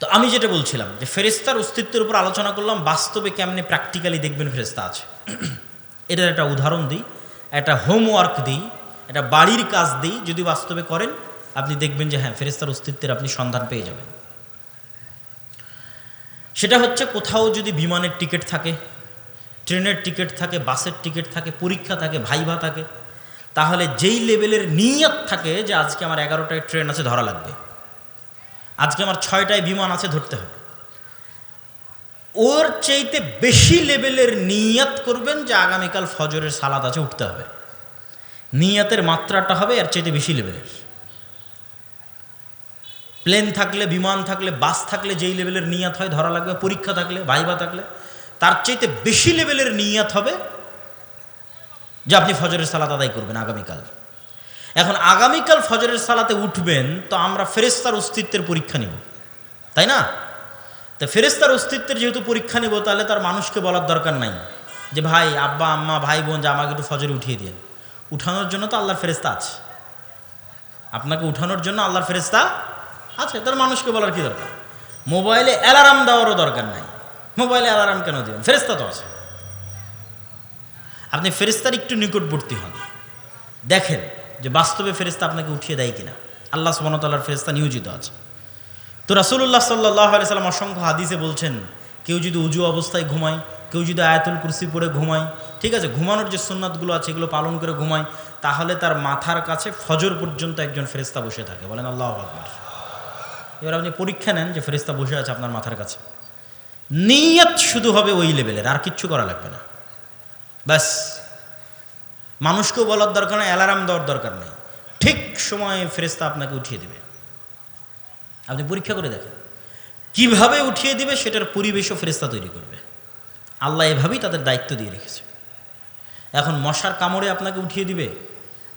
তো আমি যেটা বলছিলাম যে ফেরেস্তার অস্তিত্বের উপর আলোচনা করলাম, বাস্তবে কেমনে প্র্যাকটিক্যালি দেখবেন ফেরেস্তা আছে। এটার একটা উদাহরণ দিই, একটা হোমওয়ার্ক দিই, একটা বাড়ির কাজ দিই, যদি বাস্তবে করেন, আপনি দেখবেন যে হ্যাঁ ফেরেস্তার অস্তিত্বের আপনি সন্ধান পেয়ে যাবেন। সেটা হচ্ছে কোথাও যদি বিমানের টিকিট থাকে, ট্রেনের টিকিট থাকে, বাসের টিকিট থাকে, পরীক্ষা থাকে, ভাইভা থাকে, তাহলে যেই লেভেলের নিয়ত থাকে যে আজকে আমার এগারোটায় ট্রেন আছে, ধরা লাগবে। আজকে আমার ছয়টায় বিমান আছে, ধরতে হবে। ওর চাইতে বেশি লেভেলের নিয়াত করবেন যে আগামীকাল ফজরের সালাদ আছে, উঠতে হবে। নিয়াতের মাত্রাটা হবে এর চাইতে বেশি লেভেলের। প্লেন থাকলে, বিমান থাকলে, বাস থাকলে যেই লেভেলের নিয়াত হয়, ধরা লাগবে, পরীক্ষা থাকলে, ভাইবা থাকলে, তার চাইতে বেশি লেভেলের নিয়াত হবে যে আপনি ফজরের সালাদ আদায় করবেন আগামীকাল। এখন আগামীকাল ফজরের সালাতে উঠবেন, তো আমরা ফেরেস্তার অস্তিত্বের পরীক্ষা নিব। তাই না? তো ফেরেস্তার অস্তিত্বের যেহেতু পরীক্ষা নিব, তাহলে তার মানুষকে বলার দরকার নাই। যে ভাই, আব্বা, আম্মা, ভাই, বোন, যে আমাকে একটু ফজরে উঠিয়ে দিন উঠানোর জন্য তো আল্লাহর ফেরেস্তা আছে। আপনাকে উঠানোর জন্য আল্লাহর ফেরেস্তা আছে। তার মানুষকে বলার কি দরকার? মোবাইলে অ্যালার্ম দেওয়ারও দরকার নাই। মোবাইলে অ্যালার্ম কেন দেবেন? ফেরেস্তা তো আছে। আপনি ফেরেস্তার একটু নিকটবর্তী হন। দেখেন যে বাস্তবে ফেরেস্তা আপনাকে উঠিয়ে দেয় কিনা। আল্লাহ সুবনতাল্লাহর ফেরেস্তা নিয়োজিত আছে। তো রাসুল্লাহ সাল্লাহ সাল্লাম অসংখ্য হাদিসে বলছেন, কেউ যদি উজু অবস্থায় ঘুমায়, কেউ যদি আয়াতুল কুরসি পরে ঘুমায়, ঠিক আছে, ঘুমানোর যে সুন্নাতগুলো আছে এগুলো পালন করে ঘুমায়, তাহলে তার মাথার কাছে ফজর পর্যন্ত একজন ফেরেস্তা বসে থাকে। বলেন আল্লাহ আকবর। এবার আপনি পরীক্ষা নেন যে ফেরেস্তা বসে আছে আপনার মাথার কাছে। নিয়ত শুধু হবে ওই লেভেলের, আর কিচ্ছু করা লাগবে না। ব্যাস। মানুষকেও বলার দরকার নেই অ্যালার্ম দেওয়ার দরকার নেই। ঠিক সময়ে ফেরেস্তা আপনাকে উঠিয়ে দেবে। আপনি পরীক্ষা করে দেখেন। কীভাবে উঠিয়ে দিবে সেটার পরিবেশও ফেরেস্তা তৈরি করবে। আল্লাহ এভাবেই তাদের দায়িত্ব দিয়ে রেখেছে। এখন মশার কামড়ে আপনাকে উঠিয়ে দিবে,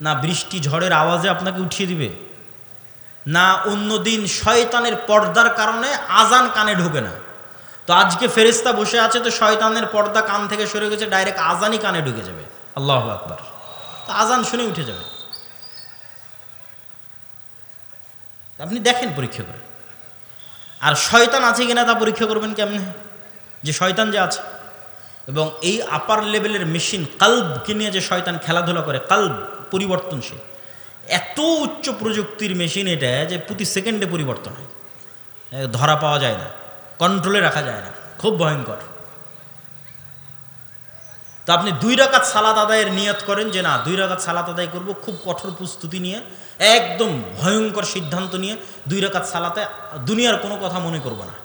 না বৃষ্টি ঝড়ের আওয়াজে আপনাকে উঠিয়ে দিবে, না অন্যদিন শয়তানের পর্দার কারণে আজান কানে ঢোকে না। তো আজকে ফেরেস্তা বসে আছে তো শয়তানের পর্দা কান থেকে সরে গেছে, ডাইরেক্ট আজানই কানে ঢুকে যাবে। আল্লাহ আকবার। তো আজান শুনে উঠে যাবে। আপনি দেখেন পরীক্ষা করে। আর শয়তান আছে কিনা তা পরীক্ষা করবেন কেমনে? যে শয়তান যে আছে। এবং এই আপার লেভেলের মেশিন কাল্বকে নিয়ে যে শয়তান খেলাধুলা করে, কাল্ব পরিবর্তনশীল। এত উচ্চ প্রযুক্তির মেশিন এটা যে প্রতি সেকেন্ডে পরিবর্তন হয়। ধরা পাওয়া যায় না কন্ট্রোলে রাখা যায় না, খুব ভয়ঙ্কর। তো আপনি দুই রাকাত সালাত আদায়ের নিয়ত করেন যে না, দুই রাকাত সালাত আদায় করব খুব কঠোর প্রস্তুতি নিয়ে, একদম ভয়ঙ্কর সিদ্ধান্ত নিয়ে দুই রাকাত সালাতে দুনিয়ার কোনো কথা মনে করব না।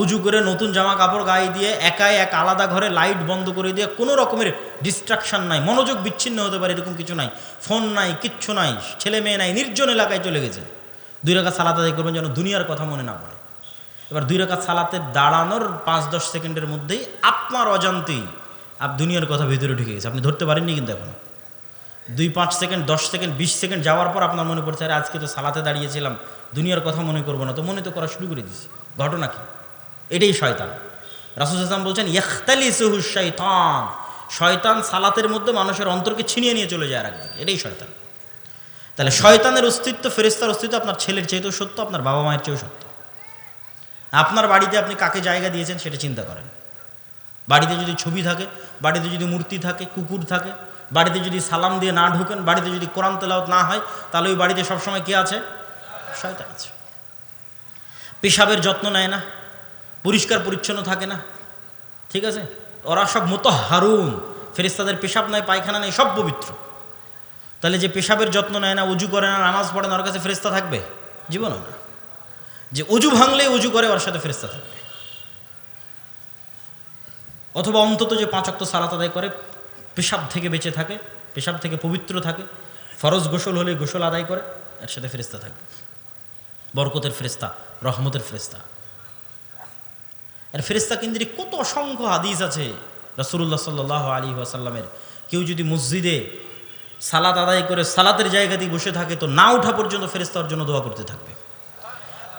উজু করে নতুন জামা কাপড় গায়ে দিয়ে একাই এক আলাদা ঘরে লাইট বন্ধ করে দিয়ে কোনো রকমের ডিস্ট্রাকশন নাই, মনোযোগ বিচ্ছিন্ন হতে পারে এরকম কিছু নাই। ফোন নাই, কিচ্ছু নাই, ছেলে মেয়ে নাই, নির্জন এলাকায় চলে গেছে। দুই রাকাত সালাত আদায় করবেন যেন দুনিয়ার কথা মনে না পড়ে। এবার দুই রাকাত সালাতে দাঁড়ানোর পাঁচ দশ সেকেন্ডের মধ্যেই আপনার অজান্তেই আপ দুনিয়ার কথা ভিতরে ঢুকে গেছে। আপনি ধরতে পারেননি কিন্তু এখনও। দুই পাঁচ সেকেন্ড, দশ সেকেন্ড, বিশ সেকেন্ড যাওয়ার পর আপনার মনে পড়ছে, আরে, আজকে তো সালাতে দাঁড়িয়েছিলাম, দুনিয়ার কথা মনে করব না। তো মনে তো করা শুরু করে দিয়েছি। ঘটনা কি? এটাই শয়তান। রাসুল ইসলাম বলছেন ইখতালি সহু শয়তান শয়তান সালাতের মধ্যে মানুষের অন্তরকে ছিনিয়ে নিয়ে চলে যায় আর এটাই শয়তান। তাহলে শয়তানের অস্তিত্ব ফেরেস্তার অস্তিত্ব আপনার ছেলের চেয়েতেও সত্য, আপনার বাবা মায়ের চেয়েও সত্য? আপনার বাড়িতে আপনি কাকে জায়গা দিয়েছেন সেটা চিন্তা করেন। বাড়িতে যদি ছবি থাকে, বাড়িতে যদি মূর্তি থাকে, কুকুর থাকে, বাড়িতে যদি সালাম দিয়ে না ঢুকেন, বাড়িতে যদি কোরআন তেলাওয়াত না হয়, তাহলে ওই বাড়িতে সবসময় কে আছে? শয়তান আছে। পেশাবের যত্ন নেয় না, পরিষ্কার পরিচ্ছন্ন থাকে না, ঠিক আছে? ওরা সব মতো হারুন ফেরিস্তাদের পেশাব নাই, পায়খানা নেই, সব পবিত্র। তাহলে যে পেশাবের যত্ন নেয় না, উজু করে না, নামাজ পড়ে না, ওর কাছে ফেরিস্তা থাকবে? জীবনও না। যে অজু ভাঙলে উজু করে, ওর সাথে ফেরিস্তা থাকবে। অথবা অন্তত যে পাঁচক্ত সালাত আদায় করে, পেশাব থেকে বেঁচে থাকে, পেশাব থেকে পবিত্র থাকে, ফরজ গোসল হলে গোসল আদায় করে, এর সাথে ফেরিস্তা থাকবে। বরকতের ফেরিস্তা রহমতের ফেরিস্তা এর ফেরিস্তা কেন্দ্রিক কত অসংখ্য হাদিস আছে রসুল্লাহ সাল্লাহ আলী ওয়াসাল্লামের। কেউ যদি মসজিদে সালাত আদায় করে, সালাতের জায়গাতেই বসে থাকে, তো না ওঠা পর্যন্ত ফেরিস্তার জন্য দোয়া করতে থাকবে।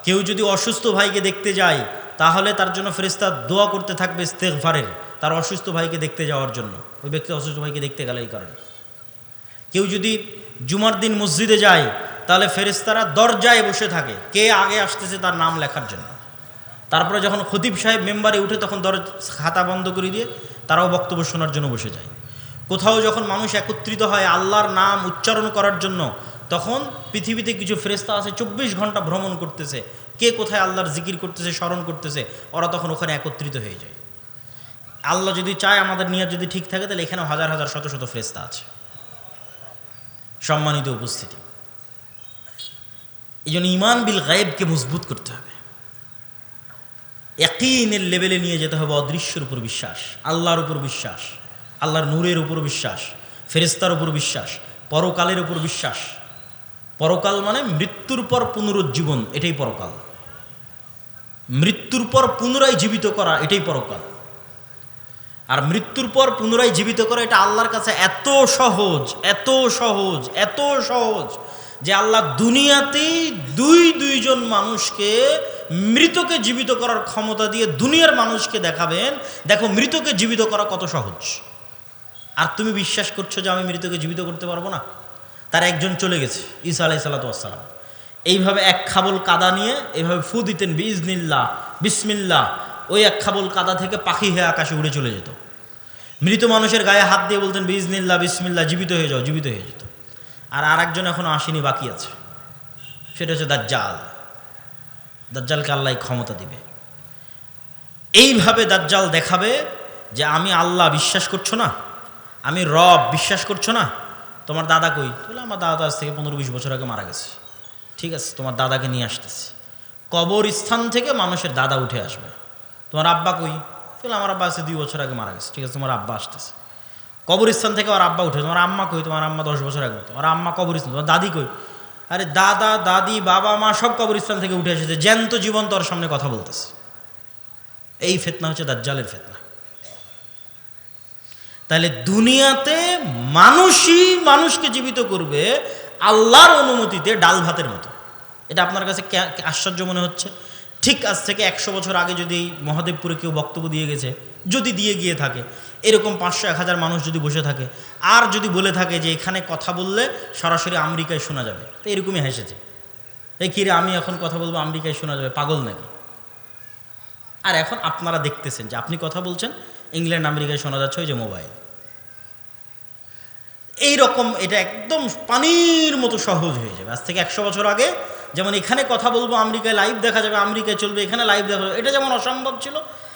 কেউ যদি অসুস্থ ভাইকে দেখতে যায়, তাহলে তার জন্য ফেরিস্তা দোয়া করতে থাকবে ইস্তেগফারের। তার অসুস্থ ভাইকে দেখতে যাওয়ার জন্য। ওই ব্যক্তি অসুস্থ ভাইকে দেখতে গেলে এই কারণে। কেউ যদি জুমার দিন মসজিদে যায়, তাহলে ফেরিস্তারা দরজায় বসে থাকে, কে আগে আসতেছে তার নাম লেখার জন্য। তারপরে যখন খতিব সাহেব মেম্বারে উঠে তখন দর খাতা বন্ধ করে দিয়ে তারাও বক্তব্য শোনার জন্য বসে যায়। কোথাও যখন মানুষ একত্রিত হয় আল্লাহর নাম উচ্চারণ করার জন্য, তখন পৃথিবীতে কিছু ফেরেস্তা আছে, চব্বিশ ঘণ্টা ভ্রমণ করতেছে। কে কোথায় আল্লাহর জিকির করতেছে, স্মরণ করতেছে, ওরা তখন ওখানে একত্রিত হয়ে যায়। আল্লাহ যদি চায়, আমাদের নিয়ে যদি ঠিক থাকে, তাহলে এখানে হাজার হাজার, শত শত ফেরেস্তা আছে। সম্মানিত উপস্থিতি। এই জন্য ইমান বিল গায়েবকে মজবুত করতে হবে। একইনের লেভেলে নিয়ে যেতে হবে অদৃশ্যের উপর বিশ্বাস, আল্লাহর উপর বিশ্বাস, আল্লাহর নূরের উপর বিশ্বাস ফেরেস্তার উপর বিশ্বাস, পরকালের উপর বিশ্বাস। পরকাল মানে মৃত্যুর পর পুনরুজ্জীবন, এটাই পরকাল। মৃত্যুর পর পুনরায় জীবিত করা, এটাই পরকাল। আর মৃত্যুর পর পুনরায় জীবিত করা, এটা আল্লাহর কাছে এত সহজ এত সহজ এত সহজ যে আল্লাহ দুনিয়াতেই দুই দুইজন মানুষকে মৃতকে জীবিত করার ক্ষমতা দিয়ে দুনিয়ার মানুষকে দেখাবেন, দেখো মৃতকে জীবিত করা কত সহজ। আর তুমি বিশ্বাস করছ যে আমি মৃতকে জীবিত করতে পারব না? তার একজন চলে গেছে, ঈসা আলাই সাল্লাতাম এইভাবে এক খাবল কাদা নিয়ে, এইভাবে ফু দিতেন বিজনিল্লা বিসমিল্লা ওই এক খাবল কাদা থেকে পাখি হয়ে আকাশে উড়ে চলে যেত। মৃত মানুষের গায়ে হাত দিয়ে বলতেন বিজনিল্লা বিসমিল্লা জীবিত হয়ে যাও, জীবিত হয়ে যেত। আর আরেকজন এখনও আসেনি, বাকি আছে। সেটা হচ্ছে দাজ্জাল। দাজ্জালকে আল্লাহ ক্ষমতা দিবে। এইভাবে দাজ্জাল দেখাবে যে, আমি আল্লাহ বিশ্বাস করছ না? আমি রব বিশ্বাস করছ না? তোমার দাদা কই? তাহলে আমার দাদা আজ থেকে পনেরো বিশ বছর আগে মারা গেছে। ঠিক আছে, তোমার দাদাকে নিয়ে আসতেছি। কবর স্থান থেকে মানুষের দাদা উঠে আসবে। তোমার আব্বা কই? তাহলে আমার আব্বা আছে দুই বছর আগে মারা গেছে। ঠিক আছে, তোমার আব্বা আসতেছে। কবরস্থান থেকে আমার আব্বা উঠে তোমার আম্মা কই? তোমার আম্মা দশ বছর আগে। তোমার আম্মা কবরস্থান। তোমার দাদি কই? আরে দাদা, দাদি, বাবা, মা সব কবরস্থান থেকে উঠে এসেছে। জ্যান্ত জীবন তোর সামনে কথা বলতেছে। এই ফেতনা হচ্ছে দাজ্জালের ফেতনা। তাহলে দুনিয়াতে মানুষই মানুষকে জীবিত করবে আল্লাহর অনুমতিতে ডাল ভাতের মতো। এটা আপনার কাছে আশ্চর্য মনে হচ্ছে? ঠিক আজ থেকে একশো বছর আগে যদি মহাদেবপুরে কেউ বক্তব্য দিয়ে গেছে, যদি দিয়ে গিয়ে থাকে, এরকম পাঁচশো এক হাজার মানুষ যদি বসে থাকে, আর যদি বলে থাকে যে এখানে কথা বললে সরাসরি আমেরিকায় শোনা যাবে, তো এরকমই হেসেছে। এই কিরে আমি এখন কথা বলব আমেরিকায় শোনা যাবে, পাগল নাকি? আর এখন আপনারা দেখতেছেন যে আপনি কথা বলছেন, ইংল্যান্ড, আমেরিকায় শোনা যাচ্ছে ওই যে মোবাইল। এই রকম এটা একদম পানির মতো সহজ হয়ে যাবে। আজ থেকে একশো বছর আগে যেমন এখানে কথা বলব, আমেরিকায় লাইভ দেখা যাবে, আমেরিকায় চলবে, এখানে লাইভ দেখা যাবে। এটা যেমন অসম্ভব ছিল,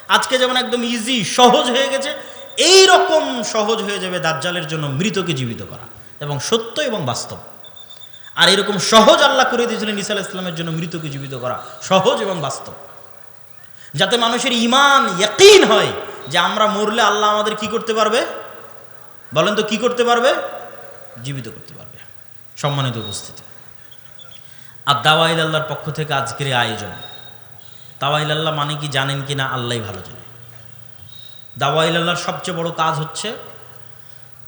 আজকে যেমন একদম ইজি সহজ হয়ে গেছে এই রকম সহজ হয়ে যাবে দাজ্জালের জন্য মৃতকে জীবিত করা। এবং সত্য এবং বাস্তব। আর এরকম সহজ আল্লাহ করে দিয়েছিলেন ইসা ইসলামের জন্য মৃতকে জীবিত করা। সহজ এবং বাস্তব। যাতে মানুষের ইমান ইয়াকিন হয় যে আমরা মরলে আল্লাহ আমাদের কি করতে পারবে? বলেন তো, কি করতে পারবে? জীবিত করতে পারবে। সম্মানিত উপস্থিতি। আর দাওয়াইল আল্লাহর পক্ষ থেকে আজকের আয়োজন। দাওয়াইল আল্লাহ মানে কি জানেন কি না আল্লাহ ভালো জানে। দাওয়াইল আল্লাহর সবচেয়ে বড় কাজ হচ্ছে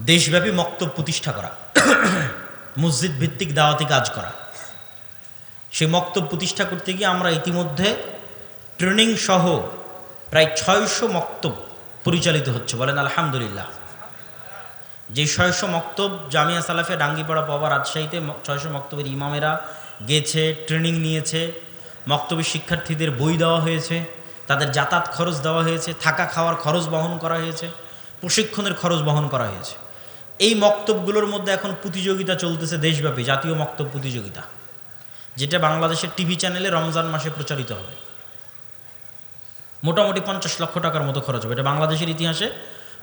দেশব্যাপী মক্তব প্রতিষ্ঠা করা, মসজিদ ভিত্তিক দাওয়াতি কাজ করা। সেই মক্তব প্রতিষ্ঠা করতে গিয়ে আমরা ইতিমধ্যে ট্রেনিং সহ প্রায় ছয়শো মক্তব পরিচালিত হচ্ছে। বলেন আলহামদুলিল্লাহ। যে ছয়শো মক্তব জামিয়া সালাফে ডাঙ্গিপাড়া পাওয়া রাজশাহীতে ছয়শো মক্তবের ইমামেরা গেছে ট্রেনিং নিয়েছে মক্তবের শিক্ষার্থীদের বই দেওয়া হয়েছে, তাদের যাতায়াত খরচ দেওয়া হয়েছে, থাকা খাওয়ার খরচ বহন করা হয়েছে, প্রশিক্ষণের খরচ বহন করা হয়েছে। এই মক্তবগুলোর মধ্যে এখন প্রতিযোগিতা চলতেছে দেশব্যাপী, জাতীয় মক্তব প্রতিযোগিতা, যেটা বাংলাদেশের টিভি চ্যানেলে রমজান মাসে প্রচারিত হবে। মোটামুটি পঞ্চাশ লক্ষ টাকার মতো খরচ হবে। এটা বাংলাদেশের ইতিহাসে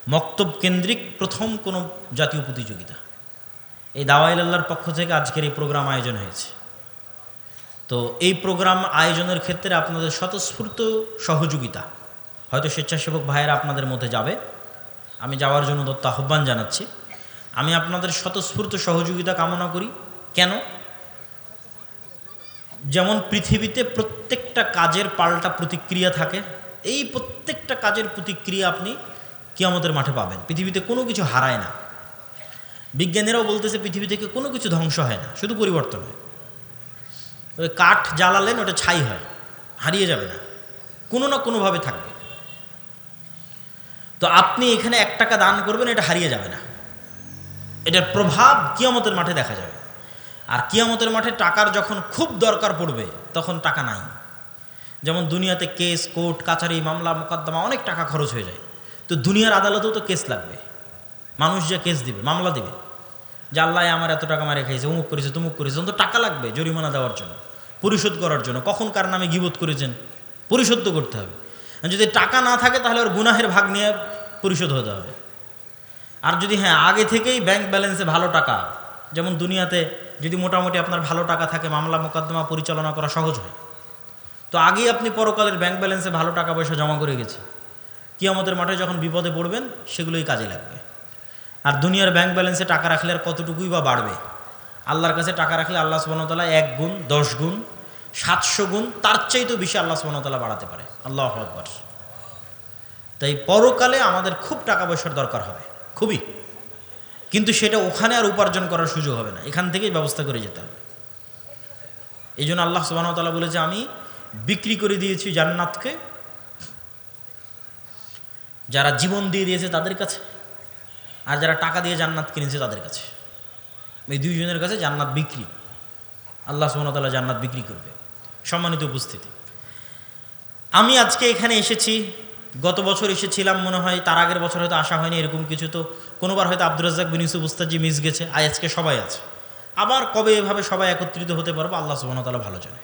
মক্তব কেন্দ্রিক প্রথম কোনো জাতীয় প্রতিযোগিতা। এই দাওয়াইল আল্লাহর পক্ষ থেকে আজকের এই প্রোগ্রাম আয়োজন হয়েছে। তো এই প্রোগ্রাম আয়োজনের ক্ষেত্রে আপনাদের স্বতঃস্ফূর্ত সহযোগিতা। হয়তো স্বেচ্ছাসেবক ভাইয়েরা আপনাদের মধ্যে যাবে। আমি যাওয়ার জন্য দত্ত আহ্বান জানাচ্ছি। আমি আপনাদের স্বতঃস্ফূর্ত সহযোগিতা কামনা করি। কেন? যেমন পৃথিবীতে প্রত্যেকটা কাজের পাল্টা প্রতিক্রিয়া থাকে, এই প্রত্যেকটা কাজের প্রতিক্রিয়া আপনি কিয়ামতের মাঠে পাবেন। পৃথিবীতে কোনো কিছু হারায় না। বিজ্ঞানীরাও বলতেছে পৃথিবী থেকে কোনো কিছু ধ্বংস হয় না, শুধু পরিবর্তন হয়। কাঠ জ্বালালেন, ওটা ছাই হয়, হারিয়ে যাবে না। কোনো না কোনোভাবে থাকবে। তো আপনি এখানে এক টাকা দান করবেন, এটা হারিয়ে যাবে না। এটার প্রভাব কিয়ামতের মাঠে দেখা যাবে। আর কিয়ামতের মাঠে টাকার যখন খুব দরকার পড়বে, তখন টাকা নাই। যেমন দুনিয়াতে কেস, কোর্ট, কাছারি, মামলা, মোকদ্দমা, অনেক টাকা খরচ হয়ে যায়। তো দুনিয়ার আদালতেও তো কেস লাগবে। মানুষ যে কেস দিবে, মামলা দিবে। যে আল্লাহ আমার এত টাকা মারে খাইছে, অমুক করেছে, তুমুক করেছে তো টাকা লাগবে জরিমানা দেওয়ার জন্য, পরিশোধ করার জন্য। কখন কার নামে গিবোধ করেছেন? পরিশোধ তো করতে হবে। যদি টাকা না থাকে তাহলে ওর গুনাহের ভাগ নিয়ে পরিশোধ হতে হবে। আর যদি হ্যাঁ আগে থেকেই ব্যাংক ব্যালেন্সে ভালো টাকা, যেমন দুনিয়াতে যদি মোটামুটি আপনার ভালো টাকা থাকে, মামলা মোকদ্দমা পরিচালনা করা সহজ হয়। তো আগেই আপনি পরকালের ব্যাংক ব্যালেন্সে ভালো টাকা পয়সা জমা করে গেছে কিয়ামতের মাঠে যখন বিপদে পড়বেন, সেগুলোই কাজে লাগবে। আর দুনিয়ার ব্যাংক ব্যালেন্সে টাকা রাখলে আর কতটুকুই বা বাড়বে? আল্লাহর কাছে টাকা রাখলে আল্লাহ সুবাহতাল্লাহ এক গুণ, দশ গুণ, সাতশো গুণ, তার চাইতেও বেশি আল্লাহ সুবাহতাল্লাহ বাড়াতে পারে। আল্লাহ আকবর। তাই পরকালে আমাদের খুব টাকা পয়সার দরকার হবে, খুবই। কিন্তু সেটা ওখানে আর উপার্জন করার সুযোগ হবে না, এখান থেকেই ব্যবস্থা করে যেতে হবে। এই জন্য আল্লাহ সুবাহতাল্লাহ বলেছে আমি বিক্রি করে দিয়েছি জান্নাতকে, যারা জীবন দিয়ে দিয়েছে তাদের কাছে। আর যারা টাকা দিয়ে জান্নাত কিনেছে তাদের কাছে। এই দুইজনের কাছে জান্নাত বিক্রি। আল্লাহ সুমনতাল্লাহ জান্নাত বিক্রি করবে। সম্মানিত উপস্থিতি। আমি আজকে এখানে এসেছি, গত বছর এসেছিলাম মনে হয়, তার আগের বছর হয়তো আসা হয়নি এরকম কিছু, তো কোনোবার হয়তো আব্দুর রাজ্জাক বিন ইউসুফ উস্তাজি মিস গেছে আর আজকে সবাই আছে। আবার কবে এভাবে সবাই একত্রিত হতে পারব, আল্লাহ সুবহানাহু ভালো জানে।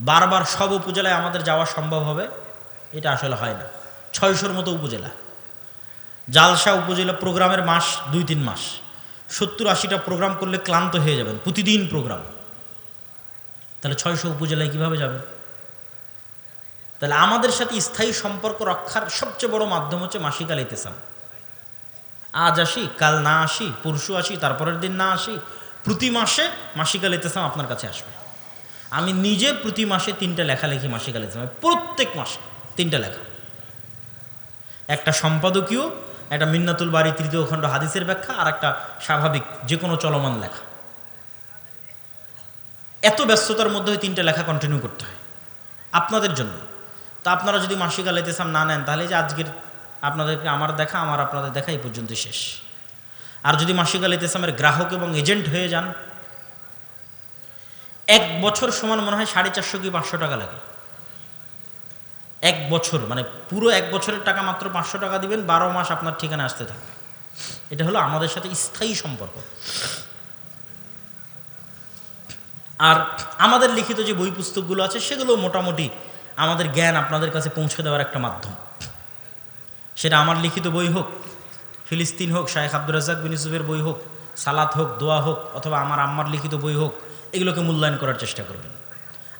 বারবার সব উপজেলায় আমাদের যাওয়া সম্ভব হবে, এটা আসলে হয় না। ছয়শোর মতো উপজেলা। জালসা উপজেলা প্রোগ্রামের মাস দুই তিন মাস। সত্তর আশিটা প্রোগ্রাম করলে ক্লান্ত হয়ে যাবেন, প্রতিদিন প্রোগ্রাম। তাহলে ছয়শো উপজেলায় কীভাবে যাবেন? তাহলে আমাদের সাথে স্থায়ী সম্পর্ক রক্ষার সবচেয়ে বড় মাধ্যম হচ্ছে মাসিক আল ইতেসাম আজ আসি, কাল না আসি, পরশু আসি, তারপরের দিন না আসি, প্রতি মাসে মাসিক আল ইতেসাম আপনার কাছে আসবে। আমি নিজে প্রতি মাসে তিনটা লেখা লিখি মাসিক আল প্রত্যেক মাসে তিনটা লেখা। একটা সম্পাদকীয় একটা মিন্নাতুল বাড়ি তৃতীয় খণ্ড হাদিসের ব্যাখ্যা, আর একটা স্বাভাবিক যে কোনো চলমান লেখা। এত ব্যস্ততার মধ্যে ওই তিনটা লেখা কন্টিনিউ করতে হয় আপনাদের জন্য। তা আপনারা যদি মাসিক আল ইতেসাম না নেন, তাহলে যে আজকের আপনাদেরকে আমার দেখা, আমার আপনাদের দেখা এই পর্যন্ত শেষ। আর যদি মাসিক আল ইতেসামের গ্রাহক এবং এজেন্ট হয়ে যান, এক বছর সমান মনে হয় সাড়ে চারশো কি পাঁচশো টাকা লাগে। এক বছর মানে পুরো এক বছরের টাকা মাত্র পাঁচশো টাকা দিবেন, বারো মাস আপনার ঠিকানা আসতে থাকবে। এটা হলো আমাদের সাথে স্থায়ী সম্পর্ক। আর আমাদের লিখিত যে বই পুস্তকগুলো আছে, সেগুলো মোটামুটি আমাদের জ্ঞান আপনাদের কাছে পৌঁছে দেওয়ার একটা মাধ্যম। সেটা আমার লিখিত বই হোক, ফিলিস্তিন হোক, শায়েখ আব্দুর রাজাক বিন ইউসুফের বই হোক, সালাত হোক, দোয়া হোক, অথবা আমার আম্মার লিখিত বই হোক, এগুলোকে মূল্যায়ন করার চেষ্টা করবেন।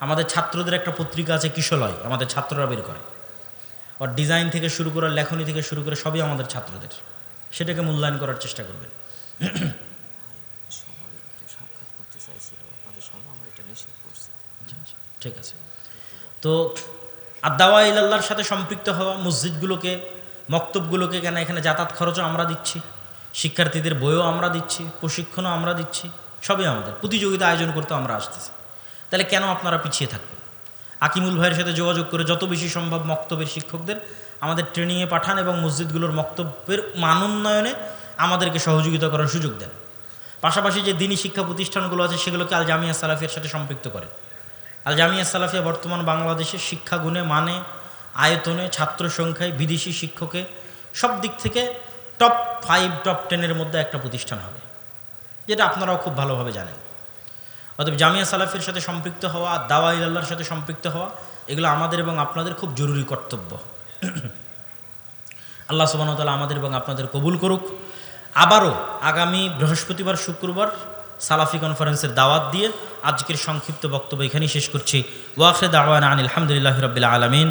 আমাদের ছাত্রদের একটা পত্রিকা আছে কিশলয়, আমাদের ছাত্ররা বের করে। ওর ডিজাইন থেকে শুরু করে লেখনী থেকে শুরু করে সবই আমাদের ছাত্রদের। সেটাকে মূল্যায়ন করার চেষ্টা করছি ঠিক আছে। তো আদাওয়া ইল্লাহর সাথে সম্পৃক্ত হওয়া মসজিদগুলোকে, মক্তবগুলোকে কেন এখানে যাতায়াত খরচও আমরা দিচ্ছি, শিক্ষার্থীদের বইও আমরা দিচ্ছি, প্রশিক্ষণও আমরা দিচ্ছি, সবই আমাদের। প্রতিযোগিতা আয়োজন করতে আমরা আসতেছি। তাহলে কেন আপনারা পিছিয়ে থাকবেন? আকিমুল ভাইয়ের সাথে যোগাযোগ করে যত বেশি সম্ভব মক্তবের শিক্ষকদের আমাদের ট্রেনিংয়ে পাঠান এবং মসজিদগুলোর মক্তব্যের মানোন্নয়নে আমাদেরকে সহযোগিতা করার সুযোগ দেন। পাশাপাশি যে দিনী শিক্ষা প্রতিষ্ঠানগুলো আছে, সেগুলোকে আল জামিয়া সালাফিয়ার সাথে সম্পৃক্ত করেন। আল জামিয়া সালাফিয়া বর্তমান বাংলাদেশের শিক্ষা গুণে মানে আয়তনে, ছাত্র সংখ্যায়, বিদেশি শিক্ষকে সব দিক থেকে টপ ফাইভ টপ টেনের মধ্যে একটা প্রতিষ্ঠান হবে। যেটা আপনারাও খুব ভালোভাবে জানেন। অতএব জামিয়া সালাফের সাথে সম্পৃক্ত হওয়া দাওয়া ইল্লাহর সাথে সম্পৃক্ত হওয়া, এগুলো আমাদের এবং আপনাদের খুব জরুরি কর্তব্য। আল্লাহ সুবাহতালা আমাদের এবং আপনাদের কবুল করুক। আবারও আগামী বৃহস্পতিবার, শুক্রবার সালাফি কনফারেন্সের দাওয়াত দিয়ে আজকের সংক্ষিপ্ত বক্তব্য এখানেই শেষ করছি। ওয়াখে দাওয়ান আনিল আলহামদুলিল্লাহ রবিল্লা আলমিন।